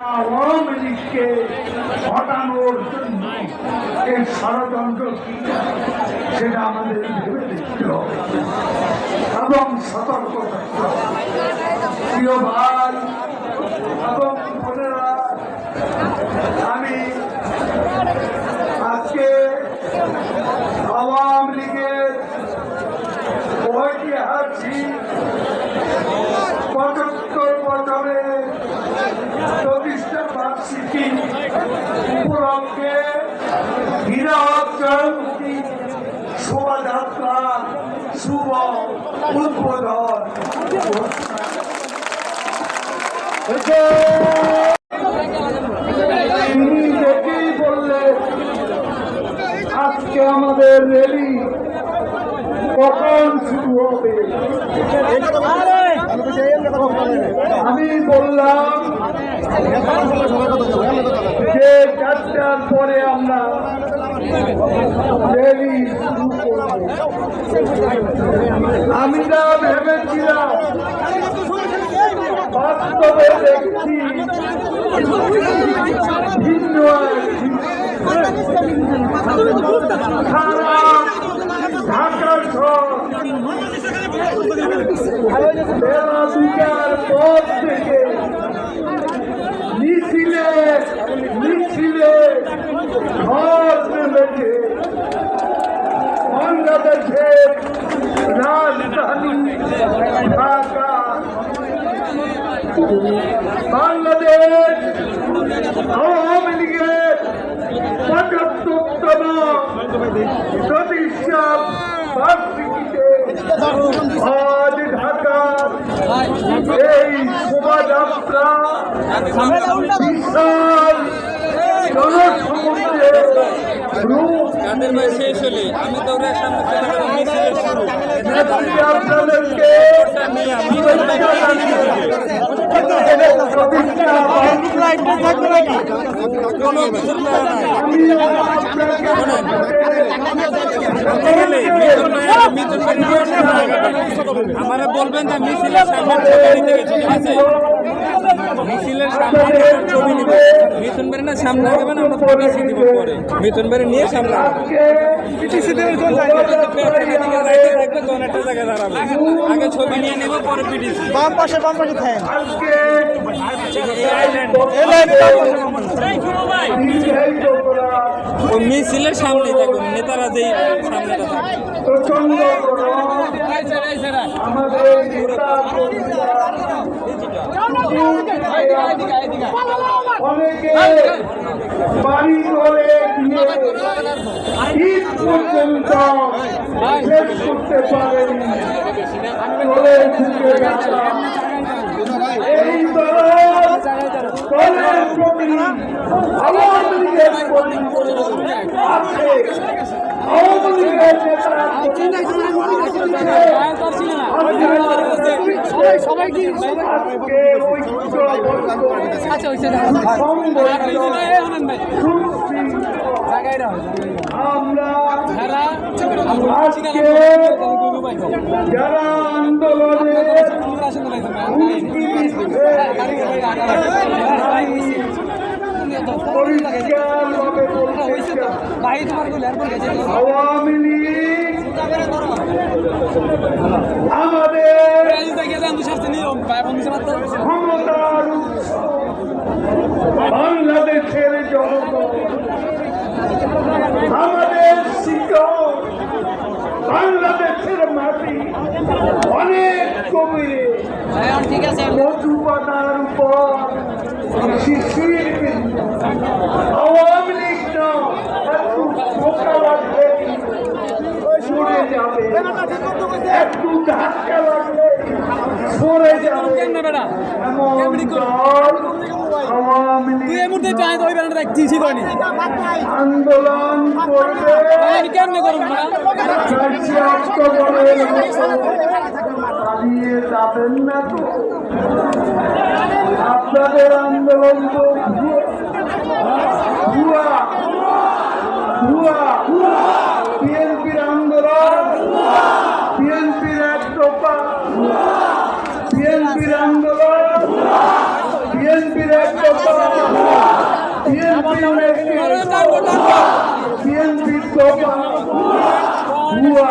আওয়ামী লীগকে হটানোর জন্য এই ষড়যন্ত্র কি সেটা আমাদের ভেবে দেখতে হবে। এবং সতর্ক থাকতে হবে। প্রিয় ভাই, এবং শোভাযাত্রা শুভ উদ্বোধন। দেখেই বললেন আজকে আমাদের রেলি কখন শুরু হবে। আমি বললাম, যে চারটার পরে আমরা আমি না ভেবেছিলাম ভিন্ন। বাংলাদেশ আওয়ামী লীগের পঁচাত্তরতম প্রতিষ্ঠা বার্ষিকীতে আজ ঢাকার এই শোভাযাত্রা বিশাল জনসমুদ্রে রূপ শেষ হলে আমি আপনাদেরকে শুভেচ্ছা জানিয়ে প্রতিষ্ঠা কোনো কিছু করা নাই আমি আপনাকে মিথুন ভাই মিথুন ভাই নিয়ে আসেন না বলবেন যে মিছিলের সামনে মিছিলের সামনে ভাই না সামনে আগাবেন আমরা পিটিসি দিব পরে। ভাই নিয়ে সামনে পিটিসি দেবেন কোন আগে ছবি নিয়ে নেব পরে পিটিসি। বাম পাশে বাম পাশে থাকেন। মিছিলের সামনেই থাকুন নেতারা যেই সামনেটা থাকে প্রচণ্ড আমাদের নেতা অনেকে এই দলের প্রতি আওয়ামী লীগের প্রতি আছে আওয়ামী লীগের আমরা যারা আন্দোলনে পরিষ্কারভাবে বলতে চাই, আওয়ামী লীগ আমাদের ক্ষমতার ঠিক আছে। মধু উপর শিশির আওয়ামী লীগ একটু ধোকা লাগলে সরে যাবে একটু ধাক্কা লাগলে সরে যাবে এমন আওয়ামী লীগ আন্দোলন করবে অক্টোবরের হারিয়ে যাবেন না তো আপনাদের আন্দোলন তো বিএনপির আন্দোলন। বিএনপির এক টোপা বিএনপির আন্দোলন। বিএনপির এক টোপা বিএনপির বিএনপির টোপা ভুয়া।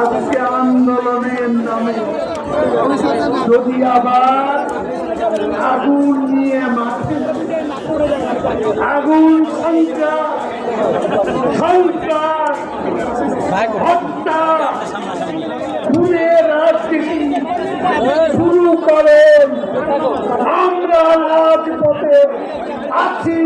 আজকে আন্দোলনের নামে যদি আবার আগুন নিয়ে মাঠে আগুন শুরু করেন। আমরা রাজপথে আছি।